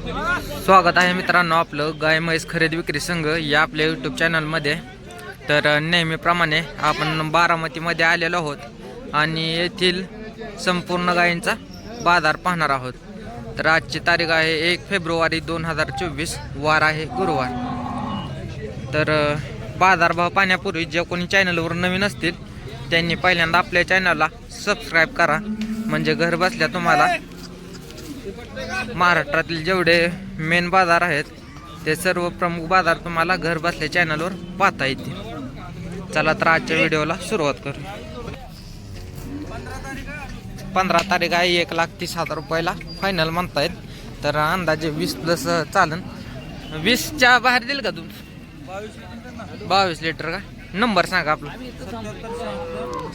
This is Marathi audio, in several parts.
स्वागत आहे मित्रांनो आपलं गाय म्हैस खरेदी विक्री संघ या आपल्या यूट्यूब चॅनलमध्ये तर नेहमीप्रमाणे आपण बारामतीमध्ये आलेलो आहोत आणि येथील संपूर्ण गायींचा बाजार पाहणार आहोत. तर आजची तारीख आहे एक फेब्रुवारी दोन हजार चोवीस वार आहे गुरुवार. तर बाजारभाव पाहण्यापूर्वी जे कोणी चॅनलवर नवीन असतील त्यांनी पहिल्यांदा आपल्या चॅनलला सबस्क्राईब करा. म्हणजे घर बसल्या तुम्हाला महाराष्ट्रातील जेवढे मेन बाजार आहेत ते सर्व प्रमुख बाजार तुम्हाला घर बसल्या चॅनलवर पाहता येतील. चला तर आजच्या व्हिडिओला सुरुवात करू. पंधरा तारीख आहे एक लाख तीस हजार रुपयाला फायनल म्हणतायत. तर अंदाजे वीस प्लस चालन. वीसच्या बाहेर देईल का तुम्ही? बावीस लिटर का? नंबर सांगा आपला.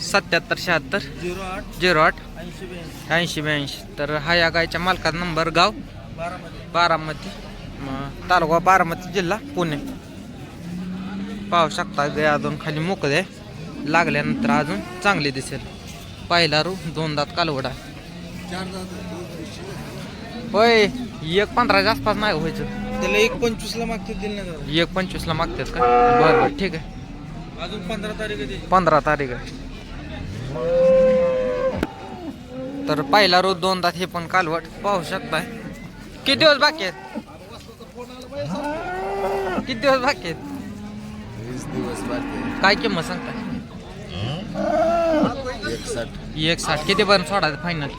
सत्याहत्तर शहात्तर झिरो आठ ऐंशी ब्याऐंशी. ऐंशी ब्याऐंशी तर हा या गायच्या मालकाचा नंबर गाव? बारामती. तालुका बारामती जिल्हा पुणे. पाहू शकता गाय अजून खाली मोकळ लागल्यानंतर अजून चांगली दिसेल. पहिला रू दोन दात कालवडा. होय एक पंधराच्या आसपास नाही व्हायचं. त्याला एक पंचवीसला मागते दिले नाही दादा. एक पंचवीसला मागतात का? बरं बरं ठीक आहे. अजून पंधरा तारीख आहे त्याची. पंधरा तारीख आहे. तर पहिला रोज दोन दात हे पण कालवट पाहू शकताय. किती दिवस बाकी आहेत? किती दिवस बाकी आहेत? वीस दिवस बाकी काय किंमत सांगताय? एक साठ एक साठ किती पर्यंत सोडायचं फायनल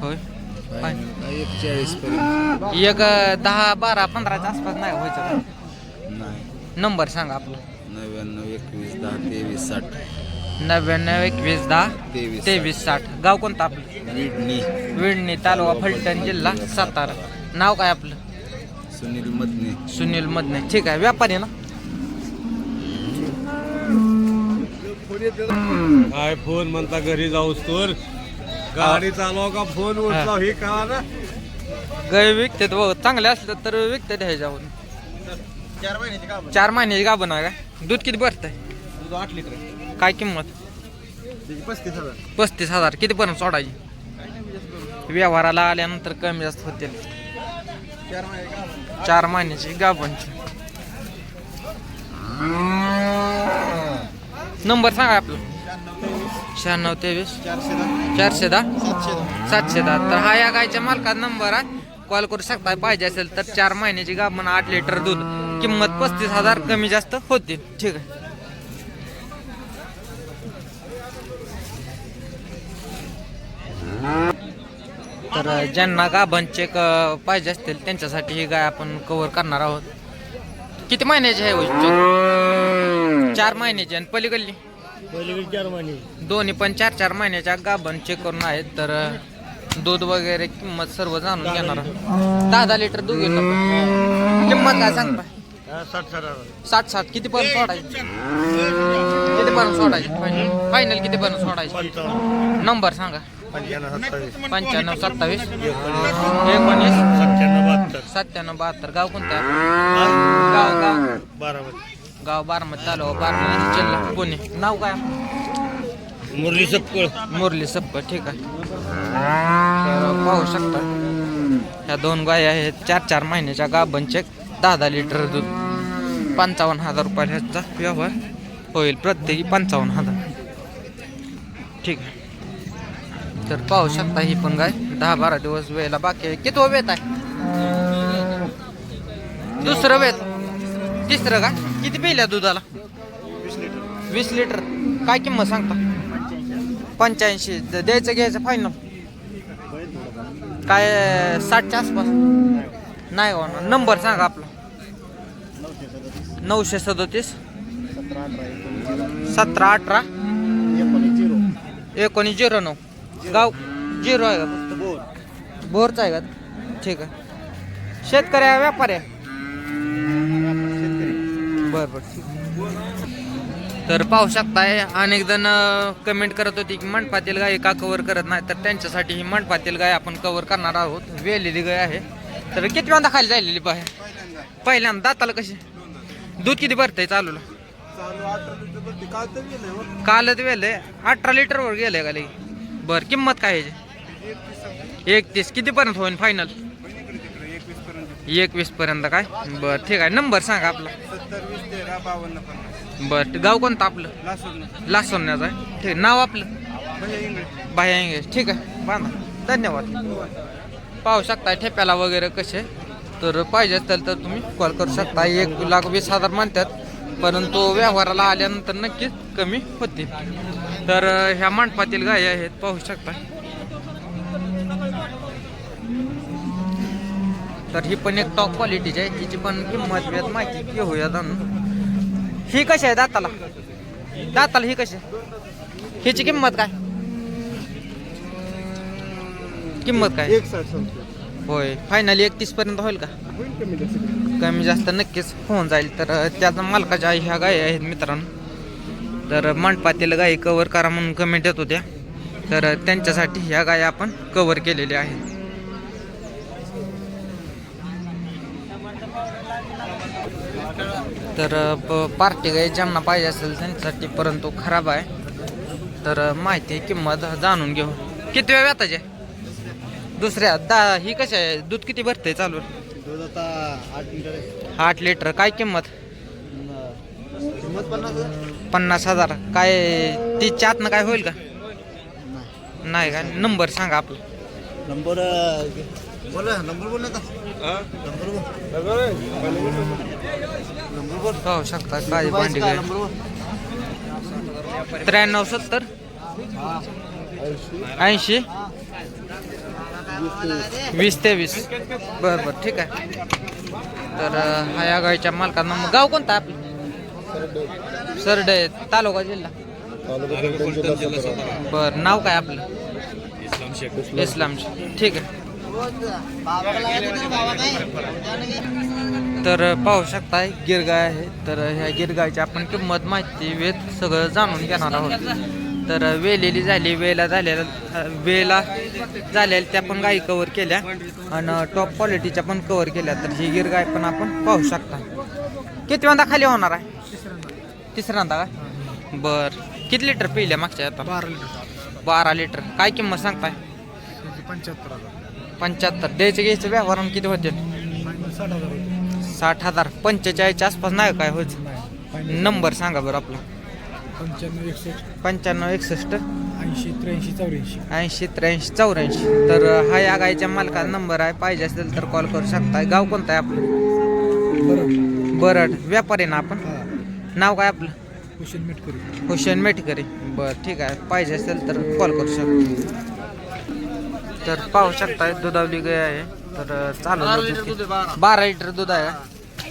होय. एक चाळीस पर्यंत. एक अं, दहा बारा पंधराच्या आसपास नाही व्हायचं? नाही. नंबर सांगा आपला. नव्याण्णव एकवीस दहा तेवीस साठ. नव्याण्णव एकवीस दहा तेवीस तेवीस साठ. गाव कोणतं आपलं? विडणी. विडणी तालुका फलटण जिल्हा सातारा. नाव काय आपलं? सुनील मदने. सुनील मधने ठीक आहे व्यापारी ना? काय फोन म्हणता घरी जाऊस तर गाडी चालव का फोन उचलाव? हे कळा ना गाय विकतात व चांगले असलं तर विकतात ह्याच्यावरून. चार महिन्याची का चार महिन्याची गाभण आहे का? दूध किती भरतंय? दूध आठ लिटर काय किंमत? त्याची पस्तीस हजार. पस्तीस हजार. कितीपर्यंत सोडायची? व्यवहाराला आल्यानंतर कमी जास्त होतील. चार महिने चार महिन्याची गाभणची. नंबर सांगा आपलं. शहाण्णव तेवीस. चारशे दहा. चारशे दहा? सातशे दहा. सातशे दहा. तर हा या गायच्या मालकाचा नंबर आहे. कॉल करू शकता पाहिजे असेल तर चार महिन्याची गाभण आठ लिटर दूध. किंमत पस्तीस हजार कमी जास्त होतील ठीक आहे. तर ज्यांना गाभण चेक पाहिजे असतील त्यांच्यासाठी ही गाय आपण कव्हर करणार आहोत. किती महिन्याची आहे होईल चार महिन्याची आणि पलीकडली? पहिले चार महिने दोन्ही पण चार चार महिन्याच्या गाभण चेक करून आहेत. तर दूध वगैरे किंमत सर्व जाणून घेणार. दहा दहा लिटर दूध घेतो किंमत काय सांगता साठ साठ किती पर्यंत सोडायची? किती पर्यंत सोडायची? फायनल फायनल किती पर्यंत सोडायची? नंबर सांगा. पंच्याण्णव सत्तावीस. एकोणीस. सत्त्याण्णव बहात्तर. सत्त्याण्णव बहात्तर गाव कोणतं आहे? गाव गाव. बारामती गाव बारामती तालुका बारामती जिल्हा पुणे. नाव काय? मुरली सपकळ. मुरली सप्प ठीक आहे. तर पाहू शकता. ह्या दोन गाय आहेत. चार चार महिन्याच्या गाभणचे दहा दहा लिटर दूध. पंचावन्न हजार रुपयाला ह्याचा व्यवहार होईल. प्रत्येकी पंचावन्न हजार. ठीक आहे. तर पाहू शकता ही पण गाय. दहा बारा दिवस वेळेला बाकी आहे. किती वेत आहे? दुसरं वेत तिसरं का? किती पिल्या दुधाला? वीस लिटर. काय किंमत सांगता? पंच्याऐंशी. द्यायचं घ्यायचं फायनल काय साठच्या आसपास? नाही हो ना. नंबर सांगा आपला. नऊशे सदोतीस. सतरा अठरा. एकोणीस झिरो नऊ. गाव झिरो आहे का फक्त? बोरचा आहे का? ठीक आहे. शेतकरी आहे व्यापारी आहे? बरं बरं. ठीक तर पाहू शकताय अनेक जण कमेंट करत होती की मंडपातील गाय का कव्हर करत नाही? तर त्यांच्यासाठी ही मंडपातील गाय आपण कव्हर करणार आहोत. वेलेली गाय आहे. तर किती वांदा खाली जायलेली बाहेर पहिल्यांदा. दाताला कशी? दूध किती भरतंय चालूला? चालू अठरा लिटर कालच वेले अठरा लिटर वर गेले का लई बर किंमत काय आहे एकतीस. किती पर्यंत होईल फायनल एकवीस पर्यंत काय? बरं ठीक आहे. नंबर सांगा आपला. बरं गाव कोणतं आपलं? लासोन्याचं. आहे. ठीक आहे. नाव आपलं? बाह्या इंग्लिश ठीक आहे बांधा. धन्यवाद. पाहू शकता ठेप्याला वगैरे कसे. तर पाहिजे असेल तर तुम्ही कॉल करू शकता. एक लाख वीस हजार म्हणतात परंतु व्यवहाराला आल्यानंतर नक्कीच कमी होतील. तर ह्या मंडपातील गायी आहेत पाहू शकता तर ही पण एक टॉप क्वालिटीची आहे. हिची पण किंमत माहिती घेऊया जाणून ही कशी आहे दाताला? दाताला ही कशी? आहे? हिची किंमत काय? किंमत काय? एक साठ संपते होय फायनली एकतीस पर्यंत होईल का? होईल कमी जास्त. कमी जास्त नक्कीच होऊन जाईल. तर त्याचा मालकाच्या ह्या गायी आहेत मित्रांनो. तर मंडपातील गायी कवर करा म्हणून कमेंट येत होत्या. तर त्यांच्यासाठी ह्या गायी आपण कवर केलेल्या आहेत. तर प- पार्टी गाई ज्यांना पाहिजे असेल त्यांच्यासाठी परंतु खराब आहे. तर माहिती किंमत जाणून घेऊ. किती वेळ व्याताचे दुसऱ्या दा ही कशी आहे? दूध किती भरते चालू? दूध आता आठ लिटर आहे. आठ लिटर. काय किंमत? किंमत पन्नास हजार. काय तीसच्या आतनं काय होईल का? नाही. का? नंबर सांगा आपला. नंबर बोला नंबर बोल ना नंबर बोल. नंबर? बोल पाहू शकता. काय भांडी काय? नंबर बोल त्र्याण्णव सत्तर? ऐंशी? वीस तेवीस बरं बरं ठीक आहे. तर हा या गायच्या मालकांना मग गाव कोणतं आहे आपलं? सरडे तालुका जिल्हा. बरं नाव काय आपलं? इस्लाम ठीक आहे. तर पाहू शकताय गिरगाय आहे. तर ह्या गिरगायची आपण किंमत माहिती वेद सगळं जाणून घेणार आहोत. तर वेलेली झाली वेला झालेल्या वेला झालेल्या त्या पण गायी कवर केल्या आणि टॉप क्वालिटीच्या पण कवर केल्या. तर ही गिरगाय पण आपण पाहू शकता. किती वांदा खाली होणार आहे? तिसऱ्यांदा का? बर. किती लिटर पिल्या मागच्या आता? बारा लिटर. बारा लिटर. काय किंमत सांगताय? पंच्याहत्तर हजार. पंच्याहत्तर. द्यायचे घ्यायचं व्यवहार किती होते? साठ हजार. होते साठ हजार पंचेचाळीसच्या आसपास नाही काय होत? नंबर सांगा बरं आपला. पंच्याण्णव एकसष्ट. पंच्याण्णव एकसष्ट. ऐंशी त्र्याऐंशी चौऱ्याऐंशी. ऐंशी त्र्याऐंशी चौऱ्याऐंशी. तर हा या गायच्या मालकाचा नंबर आहे. पाहिजे असेल तर कॉल करू शकता गाव कोणतं आहे आपलं? बरं. बरड. व्यापारी ना आपण? हा. नाव काय आपलं? हुसेन मेटकरी. हुसेन मेटकरी. बरं ठीक आहे. पाहिजे असेल तर कॉल करू शकता. तर पाहू शकताय दुधावली गाय आहे. तर चालू बारा लिटर दूध आहे.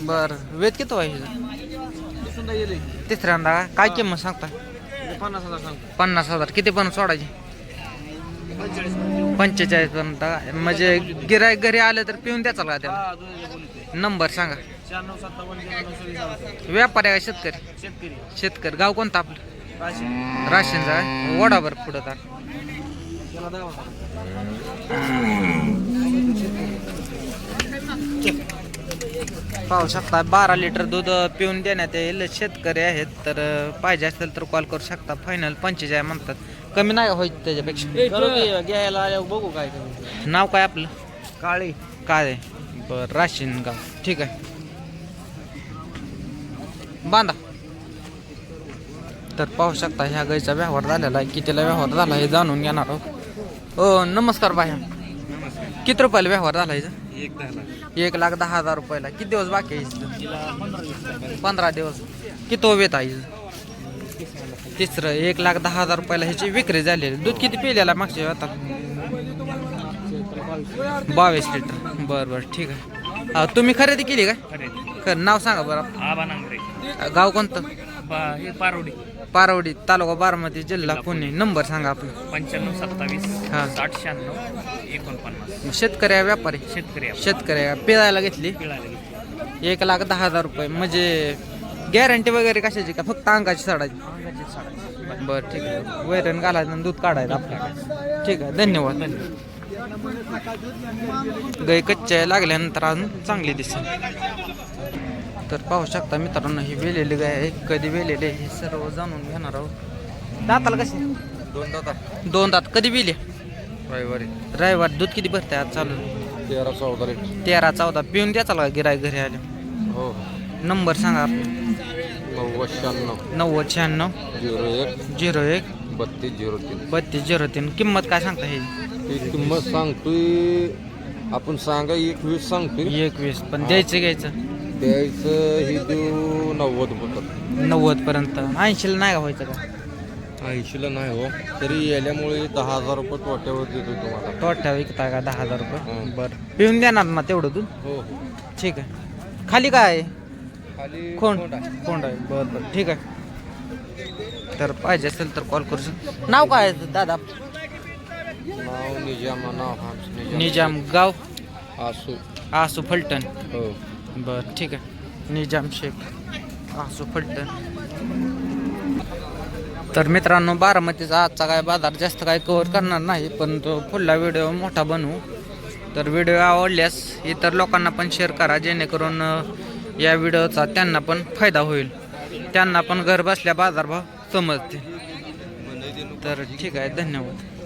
बरं वेद किती आहे? हिचं? तिसऱ्यांदा? काय किंमत सांगता पन्नास हजार. पन्नास हजार किती पण सोडायची? पंचेचाळीस पर्यंत? म्हणजे गिरायक घरी आलं तर पिऊन द्याचा का त्याला. नंबर सांगा. व्यापारी आहे का शेतकरी? शेतकरी. शेतकरी. गाव कोणतं आपलं? राशी राशीनचा वडाभर पुढं तर. पाहू शकता बारा लिटर दूध पिऊन देण्यात येईल. शेतकरी आहेत तर पाहिजे असेल तर कॉल करू शकता. फायनल पंचेचाळीस म्हणतात. कमी नाही होईल त्याच्यापेक्षा. घ्यायला आल्यावर बघू काय नाव काय आपलं? काळी. आहे? बरं राशीन गाव. ठीक आहे. बांधा. तर पाहू शकता ह्या गाईचा व्यवहार झालेला आहे. कितीला व्यवहार झाला हे जाणून घेणार आहोत. हो नमस्कार बाह्या किती रुपयाला व्यवहार झाला याचा एक दहाला एक लाख दहा हजार रुपयाला. किती दिवस बाकी आहे? पंधरा दिवस. किती वेत आहे? तिसरं एक लाख दहा हजार रुपयाला ह्याची विक्री झालेली. दूध किती पिलेला मागच्या आता? बावीस लिटर. बरं बरं ठीक आहे. अं, तुम्ही खरेदी केली काय? खरं नाव सांगा बरं. आबा नांगरे गाव कोणतं? हे पारोडी. पारवडी तालुका बारामती जिल्हा पुणे. नंबर सांगा आपला. पंच्याण्णव सत्तावीस हा. साठ शहाण्णव एकोणपन्नास. शेतकरी आहे व्यापारी? शेतकरी आहे. शेतकरी आहे. पिळायला घेतली? एक लाख दहा हजार रुपये. म्हणजे गॅरंटी वगैरे कशाची का? फक्त अंगाची साडाची? बरं ठीक आहे. वैरण घालायचं आणि दूध काढायचं आपल्याला ठीक आहे. धन्यवाद. गाय कच्च्या लागल्यानंतर अजून चांगली दिसेल. तर पाहू शकता मित्रांनो ही वेलेली गाय आहे. कधी वेलेली आहे हे सर्व जाणून घेणार आहोत. दाताला कशी? दोन दाता दोन दात. कधी विले? रविवारी. रविवार. दूध किती भरते आज चालू? तेरा चौदा तेरा चौदा. पिऊन द्याचा का गिराय घरी आले. हो. नंबर सांगा नव्वद शहाण्णव. नव्वद शहाण्णव. झिरो एक. झिरो एक. बत्तीस झिरो तीन. बत्तीस झिरो तीन. किंमत काय सांगता हे? ही किंमत सांगतोय आपण सांगा एकवीस सांगतोय. एकवीस. पण द्यायचं घ्यायचं? द्यायचं ही देऊ नव्वद होतात नव्वद पर्यंत. ऐंशीला नाही का व्हायचं का? ऐंशीला नाही हो. तरी याल्यामुळे दहा हजार रुपये तोट्यावर देतो तुम्हाला. तोट्या विकता का दहा हजार रुपये? हं. बरं. पिऊन देणार ना तेवढं दूध? हो हो. ठीक आहे. खाली काय आहे? खाली कोण? कोंड आहे. कोण आहे. बरं बरं. ठीक आहे. तर पाहिजे असेल तर कॉल करू नाव काय आहे दादा? नाव निजाम नाव हाम्स निजाम गाव? आसू. आसू फलटण. हो. बरं ठीक आहे. निजाम शेख आसू फलटण तर मित्रांनो बारामतीचा आजचा काय बाजार जास्त काय कव्हर करणार नाही पण तो पुढला व्हिडिओ मोठा बनवू. तर व्हिडिओ आवडल्यास इतर लोकांना पण शेअर करा जेणेकरून या व्हिडिओचा त्यांना पण फायदा होईल. त्यांना पण घर बसल्या बाजारभाव समजतील. तर ठीक आहे धन्यवाद.